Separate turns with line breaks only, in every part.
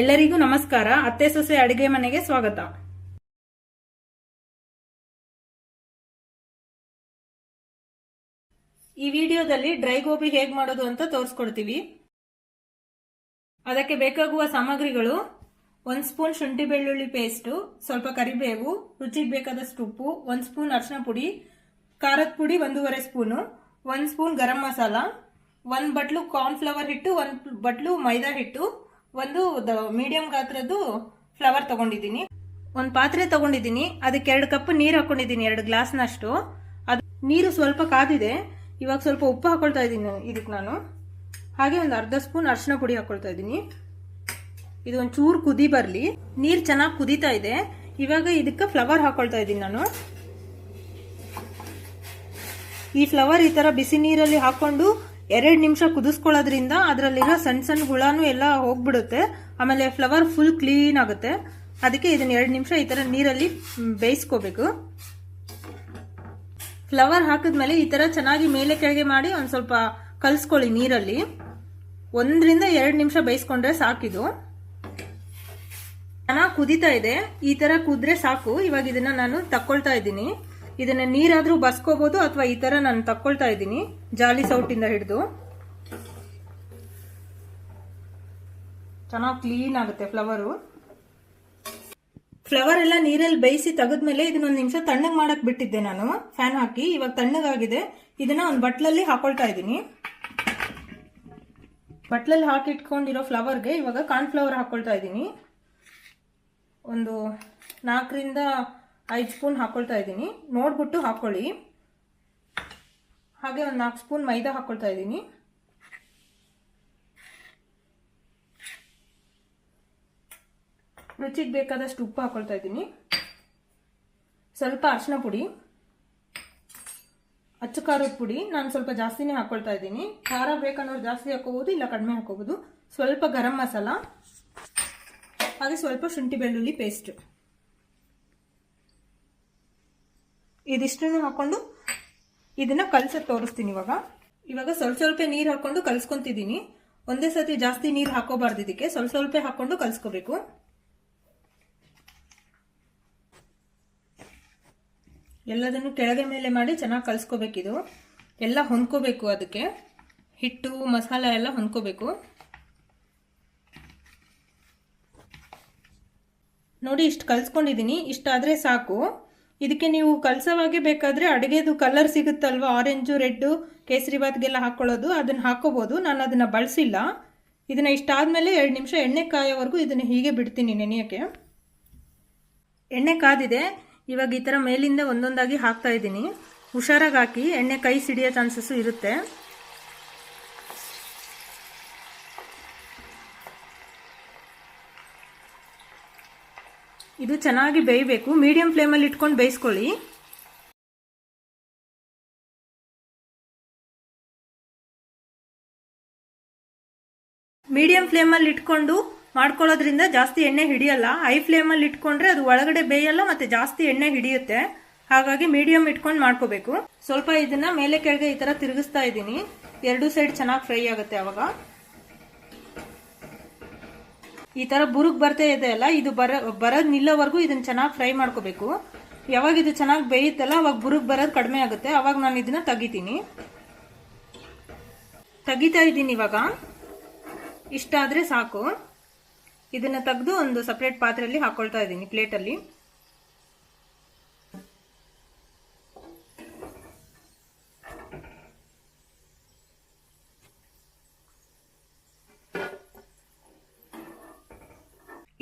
ಎಲ್ಲರಿಗೂ ನಮಸ್ಕಾರ. ಅತ್ತೆ ಸೊಸೆ ಅಡಿಗೆ ಮನೆಗೆ ಸ್ವಾಗತ. ಈ ವಿಡಿಯೋದಲ್ಲಿ ಡ್ರೈ ಗೋಬಿ ಹೇಗ್ ಮಾಡೋದು ಅಂತ ತೋರಿಸ್ಕೊಡ್ತೀವಿ. ಅದಕ್ಕೆ ಬೇಕಾಗುವ ಸಾಮಗ್ರಿಗಳು, ಒಂದ್ ಸ್ಪೂನ್ ಶುಂಠಿ ಬೆಳ್ಳುಳ್ಳಿ ಪೇಸ್ಟ್, ಸ್ವಲ್ಪ ಕರಿಬೇವು, ರುಚಿಗೆ ಬೇಕಾದಷ್ಟು ಉಪ್ಪು, ಒಂದ್ ಸ್ಪೂನ್ ಅರಿಶಿನ ಪುಡಿ, ಖಾರದ ಪುಡಿ ಒಂದೂವರೆ ಸ್ಪೂನು, ಒಂದ್ ಸ್ಪೂನ್ ಗರಂ ಮಸಾಲ, ಒಂದ್ ಬಟ್ಲು ಕಾರ್ನ್ಫ್ಲವರ್ ಹಿಟ್ಟು, ಒಂದ್ ಬಟ್ಲು ಮೈದಾ ಹಿಟ್ಟು ಒಂದು ಮೀಡಿಯಂ ಗಾತ್ರದ್ದು ಫ್ಲವರ್ ತಗೊಂಡಿದ್ದೀನಿ. ಒಂದು ಪಾತ್ರೆ ತಗೊಂಡಿದ್ದೀನಿ. ಅದಕ್ಕೆ ಎರಡು ಕಪ್ ನೀರು ಹಾಕೊಂಡಿದ್ದೀನಿ, ಎರಡು ಗ್ಲಾಸ್ನಷ್ಟು ಅದು ನೀರು ಸ್ವಲ್ಪ ಕಾದಿದೆ. ಇವಾಗ ಸ್ವಲ್ಪ ಉಪ್ಪು ಹಾಕೊಳ್ತಾ ಇದ್ದೀನಿ ಇದಕ್ಕೆ ನಾನು. ಹಾಗೆ ಒಂದು ಅರ್ಧ ಸ್ಪೂನ್ ಅರಿಶಿನ ಪುಡಿ ಹಾಕೊಳ್ತಾ ಇದ್ದೀನಿ. ಇದು ಒಂದು ಚೂರು ಕುದಿ ಬರಲಿ. ನೀರು ಚೆನ್ನಾಗಿ ಕುದೀತಾ ಇದೆ. ಇವಾಗ ಇದಕ್ಕೆ ಫ್ಲವರ್ ಹಾಕೊಳ್ತಾ ಇದ್ದೀನಿ ನಾನು. ಈ ಫ್ಲವರ್ ಈ ತರ ಬಿಸಿ ನೀರಲ್ಲಿ ಹಾಕೊಂಡು ಎರಡು ನಿಮಿಷ ಕುದಿಸ್ಕೊಳ್ಳೋದ್ರಿಂದ ಅದರಲ್ಲಿರೋ ಸಣ್ಣ ಸಣ್ಣ ಹುಳಾನು ಎಲ್ಲ ಹೋಗ್ಬಿಡುತ್ತೆ. ಆಮೇಲೆ ಫ್ಲವರ್ ಫುಲ್ ಕ್ಲೀನ್ ಆಗುತ್ತೆ. ಅದಕ್ಕೆ ಇದನ್ನ ಎರಡು ನಿಮಿಷ ಈ ತರ ನೀರಲ್ಲಿ ಬೇಯಿಸ್ಕೋಬೇಕು. ಫ್ಲವರ್ ಹಾಕಿದ್ಮೇಲೆ ಈ ತರ ಚೆನ್ನಾಗಿ ಮೇಲೆ ಕೆಳಗೆ ಮಾಡಿ ಒಂದ್ ಸ್ವಲ್ಪ ಕಲಿಸ್ಕೊಳ್ಳಿ ನೀರಲ್ಲಿ. ಒಂದರಿಂದ ಎರಡು ನಿಮಿಷ ಬೇಯಿಸ್ಕೊಂಡ್ರೆ ಸಾಕಿದು. ಚೆನ್ನಾಗಿ ಕುದೀತಾ ಇದೆ. ಈ ತರ ಕುದ್ರೆ ಸಾಕು. ಇವಾಗ ಇದನ್ನ ನಾನು ತಕ್ಕೊಳ್ತಾ ಇದ್ದೀನಿ. ಇದನ್ನ ನೀರಾದ್ರೂ ಬಸ್ಕೋಬಹುದು ಅಥವಾ ಈ ತರ ನಾನು ತಕ್ಕೊಳ್ತಾ ಇದ್ದೀನಿ, ಜಾಲಿ ಸೌಟಿಂದ ಹಿಡಿದು. ಚೆನ್ನಾಗಿ ಕ್ಲೀನ್ ಆಗುತ್ತೆ ಫ್ಲವರು ಫ್ಲವರ್ ಎಲ್ಲ ನೀರಲ್ಲಿ ಬೇಯಿಸಿ ತೆಗೆದ್ಮೇಲೆ ಇದನ್ನೊಂದು ನಿಮಿಷ ತಣ್ಣಗೆ ಮಾಡಕ್ ಬಿಟ್ಟಿದ್ದೆ ನಾನು ಫ್ಯಾನ್ ಹಾಕಿ. ಇವಾಗ ತಣ್ಣಗಾಗಿದೆ. ಇದನ್ನ ಒಂದು ಬಟ್ಲಲ್ಲಿ ಹಾಕೊಳ್ತಾ ಇದ್ದೀನಿ. ಬಟ್ಲಲ್ಲಿ ಹಾಕಿಟ್ಕೊಂಡಿರೋ ಫ್ಲವರ್ಗೆ ಇವಾಗ ಕಾರ್ನ್ ಫ್ಲವರ್ ಹಾಕೊಳ್ತಾ ಇದ್ದೀನಿ. ಒಂದು ನಾಲ್ಕರಿಂದ ಐದು ಸ್ಪೂನ್ ಹಾಕ್ಕೊಳ್ತಾ ಇದ್ದೀನಿ. ನೋಡ್ಬಿಟ್ಟು ಹಾಕೊಳ್ಳಿ. ಹಾಗೆ ಒಂದು ನಾಲ್ಕು ಸ್ಪೂನ್ ಮೈದಾ ಹಾಕೊಳ್ತಾ ಇದ್ದೀನಿ. ರುಚಿಗೆ ಬೇಕಾದಷ್ಟು ಉಪ್ಪು ಹಾಕ್ಕೊಳ್ತಾ ಇದ್ದೀನಿ. ಸ್ವಲ್ಪ ಅರಿಶಿನ ಪುಡಿ, ಅಚ್ಚು ಖಾರದ ಪುಡಿ ನಾನು ಸ್ವಲ್ಪ ಜಾಸ್ತಿನೇ ಹಾಕೊಳ್ತಾ ಇದ್ದೀನಿ. ಖಾರ ಬೇಕನ್ನೋರು ಜಾಸ್ತಿ ಹಾಕೋಬಹುದು ಇಲ್ಲ ಕಡಿಮೆ ಹಾಕೋಬಹುದು ಸ್ವಲ್ಪ ಗರಂ ಮಸಾಲ, ಹಾಗೆ ಸ್ವಲ್ಪ ಶುಂಠಿ ಬೆಳ್ಳುಳ್ಳಿ ಪೇಸ್ಟ್ ಇದಿಷ್ಟನ್ನು ಹಾಕೊಂಡು ಇದನ್ನ ಕಲಸ ತೋರಿಸ್ತೀನಿ ಇವಾಗ. ಇವಾಗ ಸ್ವಲ್ಪ ಸ್ವಲ್ಪ ನೀರು ಹಾಕೊಂಡು ಕಲ್ಸ್ಕೊಂತಿದ್ದೀನಿ ಒಂದೇ ಸತಿ ಜಾಸ್ತಿ ನೀರು ಹಾಕೋಬಾರ್ದು ಇದಕ್ಕೆ. ಸ್ವಲ್ಪ ಸ್ವಲ್ಪ ಹಾಕೊಂಡು ಕಲ್ಸ್ಕೋಬೇಕು. ಎಲ್ಲದನ್ನು ಕೆಳಗೆ ಮೇಲೆ ಮಾಡಿ ಚೆನ್ನಾಗಿ ಕಲ್ಸ್ಕೋಬೇಕಿದು ಎಲ್ಲ ಹೊಂದ್ಕೋಬೇಕು ಅದಕ್ಕೆ. ಹಿಟ್ಟು, ಮಸಾಲ ಎಲ್ಲ ಹೊಂದ್ಕೋಬೇಕು. ನೋಡಿ ಇಷ್ಟು ಕಲ್ಸ್ಕೊಂಡಿದ್ದೀನಿ ಇಷ್ಟಾದರೆ ಸಾಕು. ಇದಕ್ಕೆ ನೀವು ಕಲಸವಾಗಿ ಬೇಕಾದರೆ ಅಡುಗೆದು ಕಲರ್ ಸಿಗುತ್ತಲ್ವ? ಆರೆಂಜು ರೆಡ್ಡು ಕೇಸರಿ ಬಾತ್ಗೆಲ್ಲ ಹಾಕ್ಕೊಳ್ಳೋದು, ಅದನ್ನು ಹಾಕ್ಕೋಬೋದು. ನಾನು ಅದನ್ನು ಬಳಸಿಲ್ಲ. ಇದನ್ನು ಇಷ್ಟಾದಮೇಲೆ ಎರಡು ನಿಮಿಷ ಎಣ್ಣೆ ಕಾಯೋವರೆಗೂ ಇದನ್ನು ಹೀಗೆ ಬಿಡ್ತೀನಿ ನೆನೆಯೋಕ್ಕೆ. ಎಣ್ಣೆ ಕಾದಿದೆ. ಇವಾಗ ಈ ಥರ ಮೇಲಿಂದ ಒಂದೊಂದಾಗಿ ಹಾಕ್ತಾ ಇದ್ದೀನಿ. ಹುಷಾರಾಗಿ ಹಾಕಿ ಎಣ್ಣೆ ಕೈ ಸಿಡಿಯೋ ಚಾನ್ಸಸ್ಸು ಇರುತ್ತೆ. ಇದು ಚೆನ್ನಾಗಿ ಬೇಯಬೇಕು. ಮೀಡಿಯಂ ಫ್ಲೇಮಲ್ಲಿ ಇಟ್ಕೊಂಡು ಬೇಯಿಸ್ಕೊಳ್ಳಿ. ಮೀಡಿಯಂ ಫ್ಲೇಮಲ್ಲಿ ಇಟ್ಕೊಂಡು ಮಾಡ್ಕೊಳ್ಳೋದ್ರಿಂದ ಜಾಸ್ತಿ ಎಣ್ಣೆ ಹಿಡಿಯಲ್ಲ. ಹೈ ಫ್ಲೇಮಲ್ಲಿ ಇಟ್ಕೊಂಡ್ರೆ ಅದು ಒಳಗಡೆ ಬೇಯಲ್ಲ ಮತ್ತೆ ಜಾಸ್ತಿ ಎಣ್ಣೆ ಹಿಡಿಯುತ್ತೆ. ಹಾಗಾಗಿ ಮೀಡಿಯಂ ಇಟ್ಕೊಂಡು ಮಾಡ್ಕೋಬೇಕು. ಸ್ವಲ್ಪ ಇದನ್ನ ಮೇಲೆ ಕೆಳಗೆ ಈ ತರ ತಿರುಗಿಸ್ತಾ ಇದ್ದೀನಿ. ಎರಡು ಸೈಡ್ ಚೆನ್ನಾಗಿ ಫ್ರೈ ಆಗುತ್ತೆ ಅವಾಗ. ಈ ತರ ಬುರುಗ್ ಬರ್ತಾ ಇದೆ ಅಲ್ಲ, ಇದು ಬರ, ಬರೋದ್ ನಿಲ್ಲೋವರೆಗೂ ಇದನ್ನ ಚೆನ್ನಾಗಿ ಫ್ರೈ ಮಾಡ್ಕೋಬೇಕು. ಯಾವಾಗ ಇದು ಚೆನ್ನಾಗಿ ಬೇಯುತ್ತಲ್ಲ, ಅವಾಗ ಬುರುಗ್ ಬರೋದು ಕಡಿಮೆ ಆಗುತ್ತೆ. ಅವಾಗ ನಾನು ಇದನ್ನ ತೆಗಿತೀನಿ. ತೆಗಿತಾ ಇದ್ದೀನಿ ಇವಾಗ. ಇಷ್ಟ ಆದ್ರೆ ಸಾಕು. ಇದನ್ನ ತೆಗೆದು ಒಂದು ಸಪ್ರೇಟ್ ಪಾತ್ರೆಯಲ್ಲಿ ಹಾಕೊಳ್ತಾ ಇದ್ದೀನಿ ಪ್ಲೇಟಲ್ಲಿ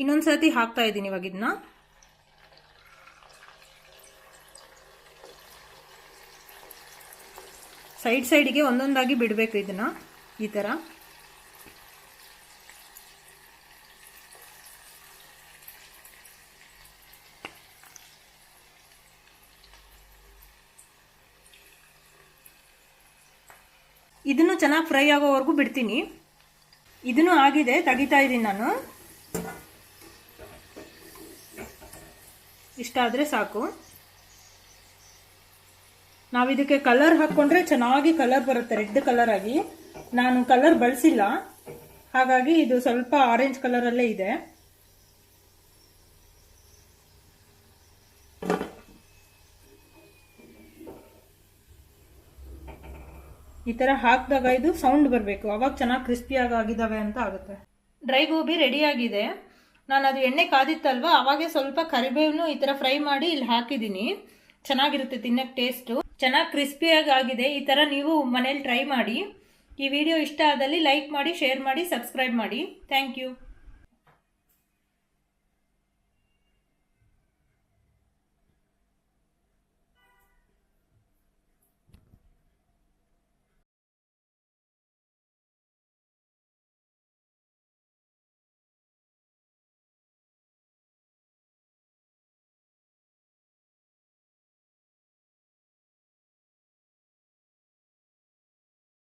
ಇನ್ನೊಂದ್ಸತಿ ಹಾಕ್ತಾ ಇದ್ದೀನಿ ಇವಾಗ ಇದನ್ನ. ಸೈಡ್ ಸೈಡಿಗೆ ಒಂದೊಂದಾಗಿ ಬಿಡಬೇಕು ಇದನ್ನ, ಈ ತರ. ಇದನ್ನು ಚೆನ್ನಾಗಿ ಫ್ರೈ ಆಗೋವರೆಗೂ ಬಿಡ್ತೀನಿ. ಇದನ್ನು ಆಗಿದೆ, ತೆಗಿತಾ ಇದ್ದೀನಿ ನಾನು. ಇಷ್ಟ ಆದರೆ ಸಾಕು. ನಾವು ಇದಕ್ಕೆ ಕಲರ್ ಹಾಕ್ಕೊಂಡ್ರೆ ಚೆನ್ನಾಗಿ ಕಲರ್ ಬರುತ್ತೆ ರೆಡ್ ಕಲರ್ ಆಗಿ. ನಾನು ಕಲರ್ ಬಳಸಿಲ್ಲ. ಹಾಗಾಗಿ ಇದು ಸ್ವಲ್ಪ ಆರೆಂಜ್ ಕಲರಲ್ಲೇ ಇದೆ. ಈ ತರ ಹಾಕಿದಾಗ ಇದು ಸೌಂಡ್ ಬರಬೇಕು. ಅವಾಗ ಚೆನ್ನಾಗಿ ಕ್ರಿಸ್ಪಿಯಾಗಿ ಆಗಿದಾವೆ ಅಂತ ಆಗುತ್ತೆ. ಡ್ರೈ ಗೋಬಿ ರೆಡಿ ಆಗಿದೆ. ನಾನು ಅದು ಎಣ್ಣೆ ಕಾದಿತ್ತಲ್ವಾ? ಅವಾಗೆ ಸ್ವಲ್ಪ ಕರಿಬೇವನ್ನು ಈ ಥರ ಫ್ರೈ ಮಾಡಿ ಇಲ್ಲಿ ಹಾಕಿದ್ದೀನಿ. ಚೆನ್ನಾಗಿರುತ್ತೆ ತಿನ್ನಕ್ಕೆ ಟೇಸ್ಟು ಚೆನ್ನಾಗಿ ಕ್ರಿಸ್ಪಿಯಾಗಿ ಆಗಿದೆ. ಈ ತರ ನೀವು ಮನೇಲಿ ಟ್ರೈ ಮಾಡಿ. ಈ ವಿಡಿಯೋ ಇಷ್ಟ ಆದಲ್ಲಿ ಲೈಕ್ ಮಾಡಿ ಶೇರ್ ಮಾಡಿ ಸಬ್ಸ್ಕ್ರೈಬ್ ಮಾಡಿ. Thank you